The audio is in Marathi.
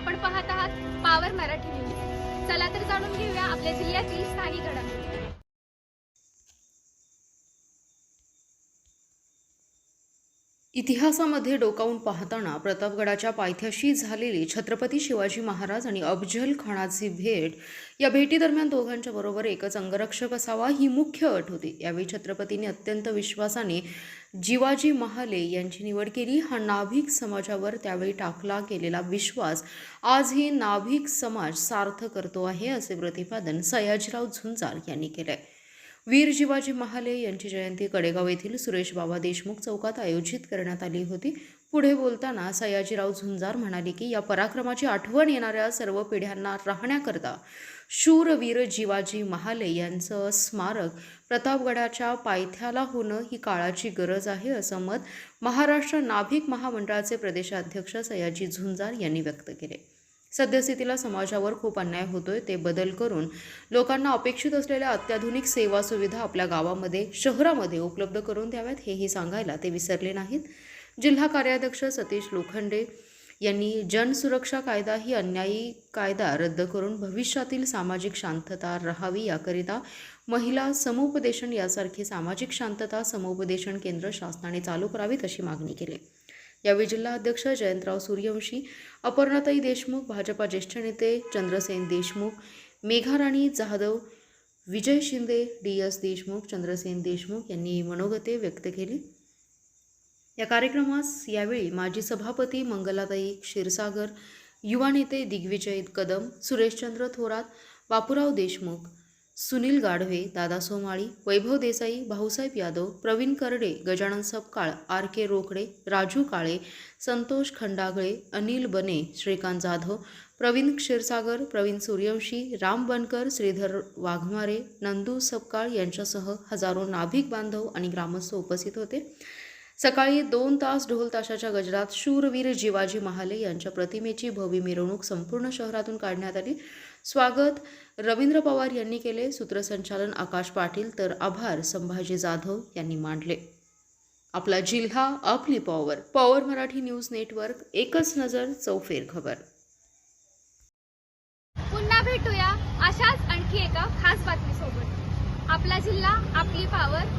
आपण पाहत आहात पावर मराठी न्यूज चला तर जाणून घेऊया आपल्या जिल्ह्यातील स्थानिक घडामोडी. इतिहासामध्ये डोकावून पाहताना प्रतापगडाच्या पायथ्याशी झालेली छत्रपती शिवाजी महाराज आणि अफजल खानाची भेट या भेटीदरम्यान दोघांच्या बरोबर एकच अंगरक्षक असावा ही मुख्य अट होती. यावेळी छत्रपतींनी अत्यंत विश्वासाने जिवाजी महाले यांची निवड केली. हा नाभिक समाजावर त्यावेळी टाकला गेलेला विश्वास आजही नाभिक समाज सार्थ करतो आहे असे प्रतिपादन सयाजीराव झुंजार यांनी केलं आहे वीर शिवाजी महाले यांची जयंती कडेगाव येथील सुरेश बाबा देशमुख चौकात आयोजित करण्यात आली होती. पुढे बोलताना सयाजीराव झुंजार म्हणाले की या पराक्रमाची आठवण येणाऱ्या सर्व पिढ्यांना राहण्याकरता शूरवीर जिवाजी महाले यांचं स्मारक प्रतापगडाच्या पायथ्याला होणं ही काळाची गरज आहे असं मत महाराष्ट्र नाभिक महामंडळाचे प्रदेशाध्यक्ष सयाजी झुंजार यांनी व्यक्त केले. सद्यस्थितीला समाजावर खूप अन्याय होतोय ते बदल करून लोकांना अपेक्षित असलेल्या अत्याधुनिक सेवा सुविधा आपल्या गावामध्ये शहरामध्ये उपलब्ध करून द्याव्यात हेही सांगायला ते विसरले नाहीत. जिल्हा कार्याध्यक्ष सतीश लोखंडे यांनी जनसुरक्षा कायदा ही अन्यायी कायदा रद्द करून भविष्यातील सामाजिक शांतता राहावी याकरिता महिला समुपदेशन यासारखी सामाजिक शांतता समुपदेशन केंद्र शासनाने चालू करावीत अशी मागणी केली. यावेळी जिल्हा अध्यक्ष जयंतराव सूर्यवंशी अपर्णाताई देशमुख भाजपा ज्येष्ठ नेते चंद्रसेन देशमुख मेघाराणी जाधव विजय शिंदे डी एस देशमुख चंद्रसेन देशमुख यांनी मनोगते व्यक्त केली. या कार्यक्रमास यावेळी माजी सभापती मंगलाताई क्षीरसागर युवा नेते दिग्विजय कदम सुरेशचंद्र थोरात बापूराव देशमुख सुनील गाढवे दादा सोमाळी वैभव देसाई भाऊसाहेब यादव प्रवीण करडे गजानन सपकाळ आर के रोकडे राजू काळे संतोष खंडागळे अनिल बने श्रीकांत जाधव प्रवीण क्षीरसागर प्रवीण सूर्यवंशी राम बनकर श्रीधर वाघमारे नंदू सपकाळ यांच्यासह हजारो नाभिक बांधव आणि ग्रामस्थ उपस्थित होते. सकाळी दोन तास ढोल ताशाच्या गजरात शूरवीर जिवाजी महाले यांच्या प्रतिमेची भव्य मिरवणूक संपूर्ण शहरातून काढण्यात आली. स्वागत रवींद्र पवार यांनी केले. सूत्रसंचालन आकाश पाटील तर आभार संभाजी जाधव यांनी मांडले. आपला जिल्हा आपली power power Marathi news network एकच नजर चौफेर खबर. पुन्हा भेटूया अशाच आणखी एका खास बातमीसोबत. आपला जिल्हा आपली पॉवर